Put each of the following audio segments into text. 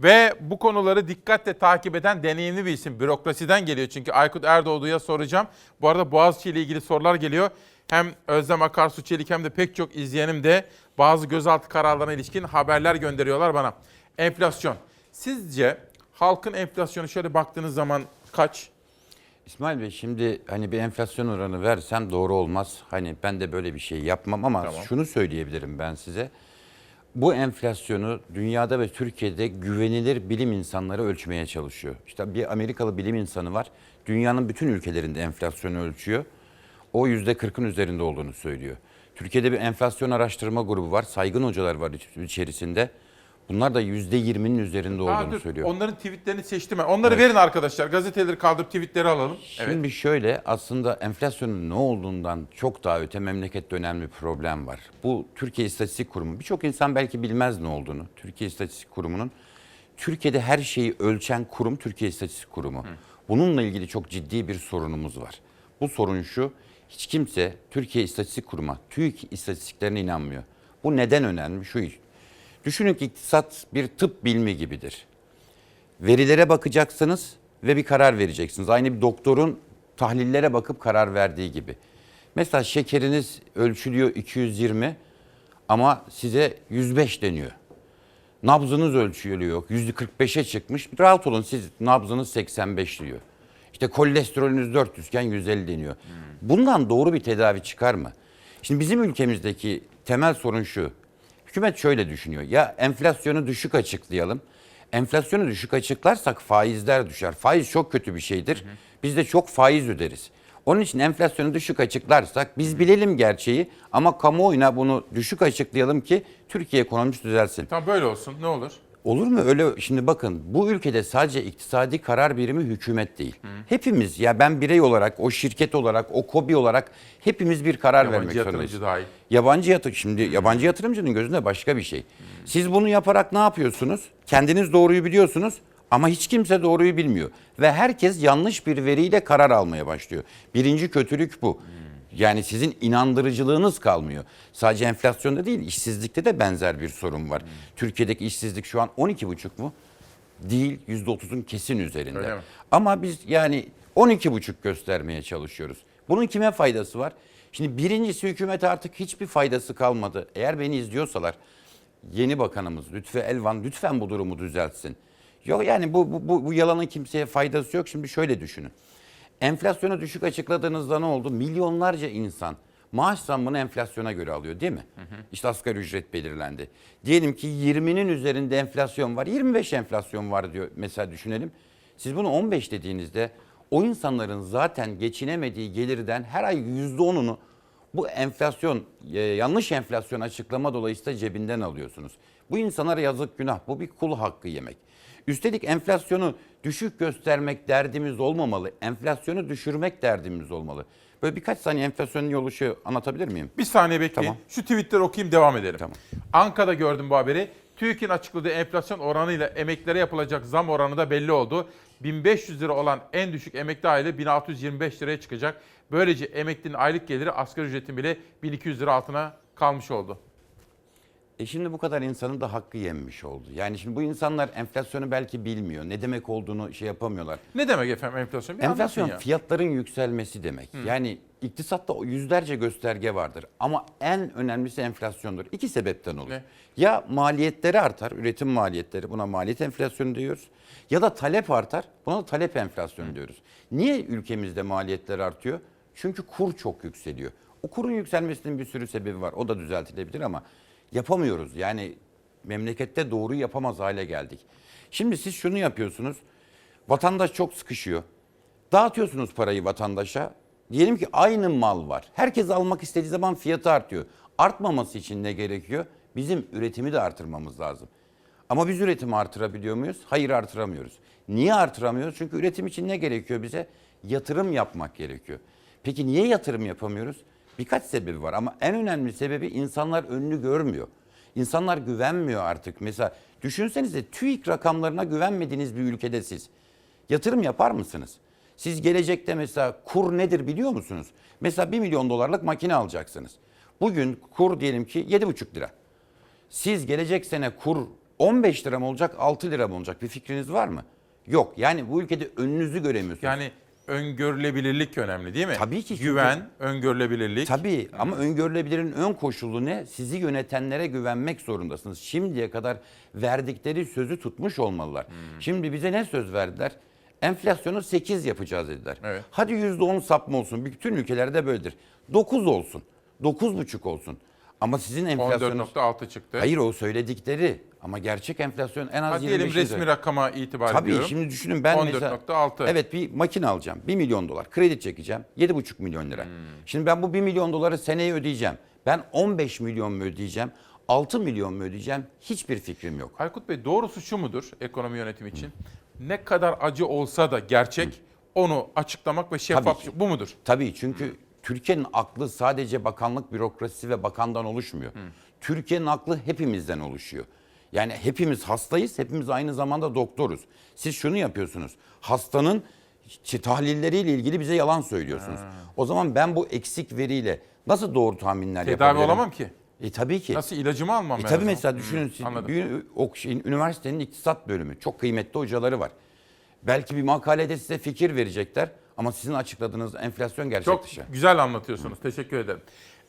Ve bu konuları dikkatle takip eden deneyimli bir isim. Bürokrasiden geliyor çünkü Aykut Erdoğdu'ya soracağım. Bu arada Boğaziçi ile ilgili sorular geliyor. Hem Özlem Akarsu Çelik hem de pek çok izleyenim de bazı gözaltı kararlarına ilişkin haberler gönderiyorlar bana. Enflasyon. Sizce halkın enflasyonu şöyle baktığınız zaman kaç? İsmail Bey şimdi hani bir enflasyon oranı versem doğru olmaz. Hani ben de böyle bir şey yapmam ama Tamam. şunu söyleyebilirim ben size. Bu enflasyonu dünyada ve Türkiye'de güvenilir bilim insanları ölçmeye çalışıyor. İşte bir Amerikalı bilim insanı var. Dünyanın bütün ülkelerinde enflasyonu ölçüyor. O yüzde kırkın üzerinde olduğunu söylüyor. Türkiye'de bir enflasyon araştırma grubu var. Saygın hocalar var iç- içerisinde. Bunlar da yüzde yirminin üzerinde Aa, olduğunu dur, söylüyor. Onların tweetlerini seçtim ben. Onları verin arkadaşlar. Gazeteleri kaldırıp tweetleri alalım. Evet. Şimdi şöyle aslında enflasyonun ne olduğundan çok daha öte memlekette önemli bir problem var. Bu Türkiye İstatistik Kurumu. Birçok insan belki bilmez ne olduğunu. Türkiye İstatistik Kurumu'nun Türkiye'de her şeyi ölçen kurum Türkiye İstatistik Kurumu. Bununla ilgili çok ciddi bir sorunumuz var. Bu sorun şu. Hiç kimse Türkiye İstatistik Kurumu, TÜİK istatistiklerine inanmıyor. Bu neden önemli? Şu. Düşünün ki iktisat bir tıp bilmi gibidir verilere bakacaksınız ve bir karar vereceksiniz. Aynı bir doktorun tahlillere bakıp karar verdiği gibi. Mesela şekeriniz ölçülüyor 220 ama size 105 deniyor. Nabzınız ölçülüyor. %45'e çıkmış. Rahat olun siz nabzınız 85 diyor. İşte kolesterolünüz 400 iken 150 deniyor. Bundan doğru bir tedavi çıkar mı? Şimdi bizim ülkemizdeki temel sorun şu. Hükümet şöyle düşünüyor. Ya enflasyonu düşük açıklayalım. Enflasyonu düşük açıklarsak faizler düşer. Faiz çok kötü bir şeydir. Biz de çok faiz öderiz. Onun için enflasyonu düşük açıklarsak biz bilelim gerçeği ama kamuoyuna bunu düşük açıklayalım ki Türkiye ekonomisi düzelsin. Tamam böyle olsun. Ne olur? Olur mu öyle? Şimdi bakın bu ülkede sadece iktisadi karar birimi hükümet değil. Hepimiz ya ben birey olarak, o şirket olarak, o kobi olarak hepimiz bir karar Yabancı vermek yatırımcı zorundayız. dahil. Yabancı yatırım şimdi yabancı yatırımcının gözünde başka bir şey. Siz bunu yaparak ne yapıyorsunuz? Kendiniz doğruyu biliyorsunuz ama hiç kimse doğruyu bilmiyor ve herkes yanlış bir veriyle karar almaya başlıyor. Birinci kötülük bu. Yani sizin inandırıcılığınız kalmıyor. Sadece enflasyonda değil, işsizlikte de benzer bir sorun var. Türkiye'deki işsizlik şu an 12,5 mu? Değil, %30'un kesin üzerinde. Ama biz yani 12,5 göstermeye çalışıyoruz. Bunun kime faydası var? Şimdi birincisi hükümet artık hiçbir faydası kalmadı. Eğer beni izliyorsalar yeni bakanımız Lütfü Elvan lütfen bu durumu düzeltsin. Yok yani bu, bu, bu, bu yalanın kimseye faydası yok. Şimdi şöyle düşünün. Enflasyonu düşük açıkladığınızda ne oldu? Milyonlarca insan maaş zammını enflasyona göre alıyor değil mi? İşte asgari ücret belirlendi. Diyelim ki 20'nin üzerinde enflasyon var. 25 enflasyon var diyor mesela düşünelim. Siz bunu 15 dediğinizde o insanların zaten geçinemediği gelirden her ay %10'unu bu enflasyon, e, yanlış enflasyon açıklama dolayısıyla cebinden alıyorsunuz. Bu insanlara yazık günah. Bu bir kul hakkı yemek. Üstelik enflasyonu düşük göstermek derdimiz olmamalı. Enflasyonu düşürmek derdimiz olmalı. Böyle birkaç saniye enflasyonun yolu şu anlatabilir miyim? Bir saniye bekleyin. Tamam. Şu tweetleri okuyayım devam edelim. Tamam. Ankara'da gördüm bu haberi. TÜİK'in açıkladığı enflasyon oranıyla emeklilere yapılacak zam oranı da belli oldu. 1500 lira olan en düşük emekli aile 1625 liraya çıkacak. Böylece emeklinin aylık geliri asgari ücretin bile 1200 lira altına kalmış oldu. E şimdi bu kadar insanın da hakkı yenmiş oldu. Yani şimdi bu insanlar enflasyonu belki bilmiyor. Ne demek olduğunu şey yapamıyorlar. Ne demek efendim enflasyon? Bir Enflasyon ya. fiyatların yükselmesi demek. Yani iktisatta yüzlerce gösterge vardır ama en önemlisi enflasyondur. İki sebepten olur. Ne? Ya maliyetleri artar, üretim maliyetleri buna maliyet enflasyonu diyoruz. Ya da talep artar, buna da talep enflasyonu diyoruz. Niye ülkemizde maliyetler artıyor? Çünkü kur çok yükseliyor. O kurun yükselmesinin bir sürü sebebi var. O da düzeltilebilir ama yapamıyoruz. Yani memlekette doğru yapamaz hale geldik. Şimdi siz şunu yapıyorsunuz. Vatandaş çok sıkışıyor. Dağıtıyorsunuz parayı vatandaşa. Diyelim ki aynı mal var. Herkes almak istediği zaman fiyatı artıyor. Artmaması için ne gerekiyor? Bizim üretimi de artırmamız lazım. Ama biz üretimi artırabiliyor muyuz? Hayır artıramıyoruz. Niye artıramıyoruz? Çünkü üretim için ne gerekiyor bize? Yatırım yapmak gerekiyor. Peki niye yatırım yapamıyoruz? Birkaç sebebi var ama en önemli sebebi insanlar önünü görmüyor. İnsanlar güvenmiyor artık. Mesela düşünsenize TÜİK rakamlarına güvenmediğiniz bir ülkede siz yatırım yapar mısınız? Siz gelecekte mesela kur nedir biliyor musunuz? Mesela 1 milyon dolarlık makine alacaksınız. Bugün kur diyelim ki 7,5 lira. Siz gelecek sene kur 15 lira mı olacak 6 lira mı olacak bir fikriniz var mı? Yok yani bu ülkede önünüzü göremiyorsunuz. Yani öngörülebilirlik önemli değil mi? Tabii ki, çünkü- Güven, öngörülebilirlik. Tabii ama öngörülebilirin ön koşulu ne? Sizi yönetenlere güvenmek zorundasınız. Şimdiye kadar verdikleri sözü tutmuş olmalılar. Hmm. Şimdi bize ne söz verdiler? Enflasyonu 8 yapacağız dediler. Evet. Hadi %10 sapma olsun. Bütün ülkelerde böyledir. 9 olsun. 9,5 olsun. Ama sizin enflasyonunuz... 14.6 çıktı. Hayır o söyledikleri ama gerçek enflasyon en az Ha, 25 diyelim resmi rakama itibar Tabii ediyorum. şimdi düşünün ben mesela 14.6. evet bir makine alacağım 1 milyon dolar kredi çekeceğim 7,5 milyon lira. Hmm. Şimdi ben bu 1 milyon doları seneye ödeyeceğim. Ben 15 milyon mu ödeyeceğim 6 milyon mu ödeyeceğim hiçbir fikrim yok. Aykut Bey doğrusu şu mudur ekonomi yönetimi için? Ne kadar acı olsa da gerçek onu açıklamak ve şeffaf Tabii bu mudur? Tabii çünkü Türkiye'nin aklı sadece bakanlık bürokrasisi ve bakandan oluşmuyor. Türkiye'nin aklı hepimizden oluşuyor. Yani hepimiz hastayız, hepimiz aynı zamanda doktoruz. Siz şunu yapıyorsunuz. Hastanın tahlilleriyle ilgili bize yalan söylüyorsunuz. O zaman ben bu eksik veriyle nasıl doğru tahminler Tedavi yapabilirim? olamam ki. E tabii ki. Nasıl ilacımı almam E lazım? tabii mesela düşünün siz bir, o şeyin, üniversitenin iktisat bölümü çok kıymetli hocaları var. Belki bir makalede size fikir verecekler ama sizin açıkladığınız enflasyon gerçek Çok dışı. güzel anlatıyorsunuz. Teşekkür ederim.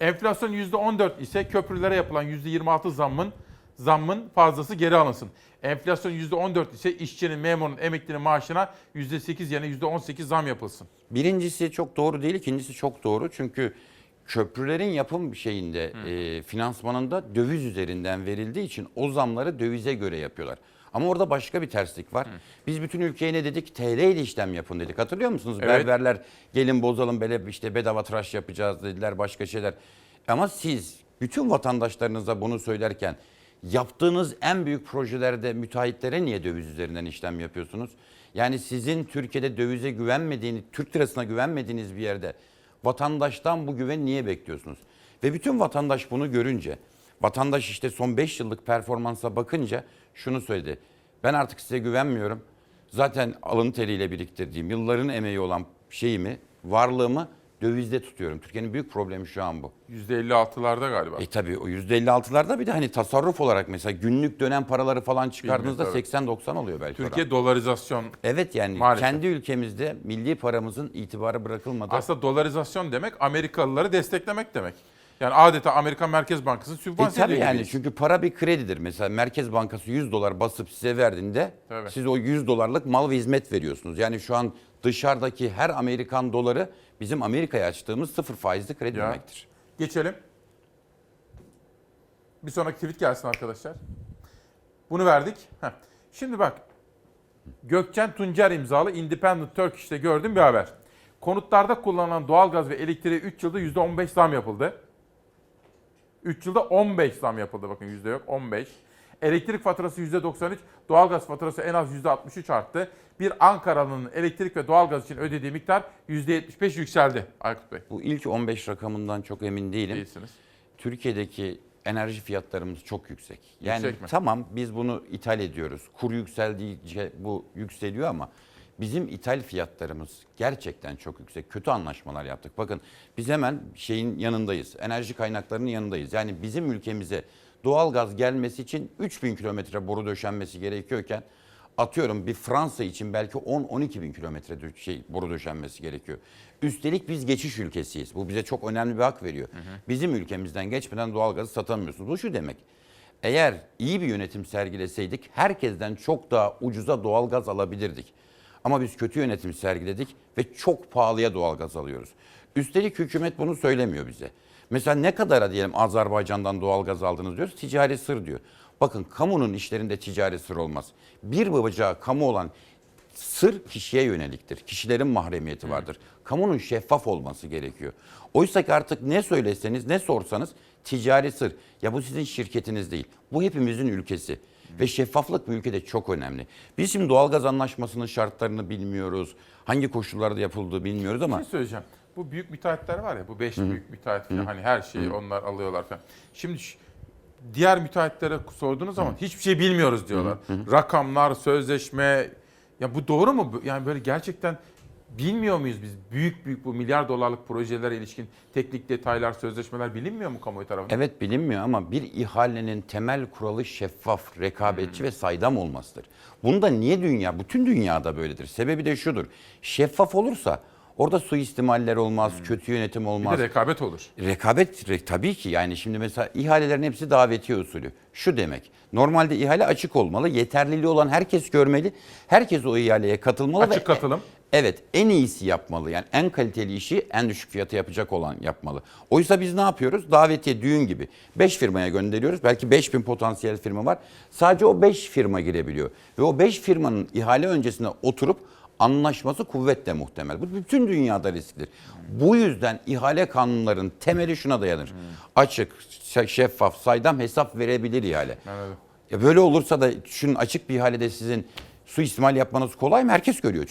Enflasyon %14 ise köprülere yapılan %26 zammın zammın fazlası geri alınsın. Enflasyon %14 ise işçinin, memurun, emeklinin maaşına %8 yerine %18 zam yapılsın. Birincisi çok doğru değil, ikincisi çok doğru. Çünkü köprülerin yapım şeyinde, e, finansmanında döviz üzerinden verildiği için o zamları dövize göre yapıyorlar. Ama orada başka bir terslik var. Biz bütün ülkeye ne dedik? TL ile işlem yapın dedik. Hatırlıyor musunuz? Evet. Berberler gelin bozalım böyle işte bedava tıraş yapacağız dediler başka şeyler. Ama siz bütün vatandaşlarınıza bunu söylerken yaptığınız en büyük projelerde müteahhitlere niye döviz üzerinden işlem yapıyorsunuz? Yani sizin Türkiye'de dövize güvenmediğiniz, Türk lirasına güvenmediğiniz bir yerde vatandaştan bu güveni niye bekliyorsunuz? Ve bütün vatandaş bunu görünce, vatandaş işte son 5 yıllık performansa bakınca şunu söyledi. Ben artık size güvenmiyorum. Zaten alın teriyle biriktirdiğim, yılların emeği olan şeyimi, varlığımı dövizde tutuyorum. Türkiye'nin büyük problemi şu an bu. %56'larda galiba. E tabii o %56'larda bir de hani tasarruf olarak mesela günlük dönem paraları falan çıkardığınızda Bilmiyorum, 80-90 oluyor belki. oran. Türkiye dolarizasyon. Evet yani Maalesef. kendi ülkemizde milli paramızın itibarı bırakılmadı. Aslında dolarizasyon demek Amerikalıları desteklemek demek. Yani adeta Amerikan Merkez Bankası E sübvanse tabii ediyor yani gibiyiz. çünkü para bir kredidir. Mesela Merkez Bankası 100 dolar basıp size verdiğinde Tabii. siz o 100 dolarlık mal ve hizmet veriyorsunuz. Yani şu an dışarıdaki her Amerikan doları bizim Amerika'ya açtığımız sıfır faizli kredi Ya. demektir. Geçelim. Bir sonraki tweet gelsin arkadaşlar. Bunu verdik. Heh. Şimdi bak. Gökçen Tuncer imzalı Independent Turkish'te gördüğüm bir haber. Konutlarda kullanılan doğalgaz ve elektriğe 3 yılda %15 zam yapıldı. 3 yılda 15 zam yapıldı bakın yüzde yok 15. Elektrik faturası %93, doğalgaz faturası en az %63 arttı. Bir Ankaralı'nın elektrik ve doğalgaz için ödediği miktar %75 yükseldi Aykut Bey. Bu ilk 15 rakamından çok emin değilim. Değilsiniz. Türkiye'deki enerji fiyatlarımız çok yüksek. Yani Yüksek mi? tamam biz bunu ithal ediyoruz. Kur yükseldikçe bu yükseliyor ama bizim ithal fiyatlarımız gerçekten çok yüksek. Kötü anlaşmalar yaptık. Bakın biz hemen şeyin yanındayız. Enerji kaynaklarının yanındayız. Yani bizim ülkemize doğal gaz gelmesi için 3000 kilometre boru döşenmesi gerekiyorken atıyorum bir Fransa için belki 10-12 bin kilometre şey, boru döşenmesi gerekiyor. Üstelik biz geçiş ülkesiyiz. Bu bize çok önemli bir hak veriyor. Bizim ülkemizden geçmeden doğalgazı satamıyorsunuz. Bu şu demek. Eğer iyi bir yönetim sergileseydik herkesten çok daha ucuza doğalgaz alabilirdik. Ama biz kötü yönetim sergiledik ve çok pahalıya doğalgaz alıyoruz. Üstelik hükümet bunu söylemiyor bize. Mesela ne kadara diyelim Azerbaycan'dan doğalgaz aldınız diyoruz. Ticari sır diyor. Bakın kamunun işlerinde ticari sır olmaz. Bir babacağı kamu olan sır kişiye yöneliktir. Kişilerin mahremiyeti vardır. Kamunun şeffaf olması gerekiyor. Oysa ki artık ne söyleseniz ne sorsanız ticari sır. Ya bu sizin şirketiniz değil. Bu hepimizin ülkesi. Ve şeffaflık bu ülkede çok önemli. Biz şimdi doğalgaz anlaşmasının şartlarını bilmiyoruz. Hangi koşullarda yapıldığı bilmiyoruz ama Bir şey söyleyeceğim. Bu büyük müteahhitler var ya, bu beş büyük müteahhit falan, hani her şeyi onlar alıyorlar falan. Şimdi diğer müteahhitlere sorduğunuz zaman hiçbir şey bilmiyoruz diyorlar. Rakamlar, sözleşme, ya bu doğru mu? Yani böyle gerçekten bilmiyor muyuz biz? Büyük büyük bu milyar dolarlık projelere ilişkin teknik detaylar, sözleşmeler bilinmiyor mu kamuoyu tarafından? Evet bilinmiyor ama bir ihalenin temel kuralı şeffaf, rekabetçi ve saydam olmasıdır. Bunda niye dünya, bütün dünyada böyledir. Sebebi de şudur. Şeffaf olursa orada suistimaller olmaz, kötü yönetim Bir olmaz. de rekabet olur. Rekabet re- tabii ki yani şimdi mesela ihalelerin hepsi davetiye usulü. Şu demek. Normalde ihale açık olmalı. Yeterliliği olan herkes görmeli. Herkes o ihaleye katılmalı. Açık ve- katılım. Evet en iyisi yapmalı. Yani en kaliteli işi en düşük fiyata yapacak olan yapmalı. Oysa biz ne yapıyoruz? Davetiye düğün gibi. 5 firmaya gönderiyoruz. Belki 5000 potansiyel firma var. Sadece o 5 firma girebiliyor. Ve o 5 firmanın ihale öncesinde oturup anlaşması kuvvetle muhtemel. Bu bütün dünyada risklidir. Bu yüzden ihale kanunların temeli şuna dayanır. Açık, şe- şeffaf, saydam hesap verebilir ihale. Ya böyle olursa da şunun açık bir ihalede sizin suistimal yapmanız kolay mı? Herkes görüyor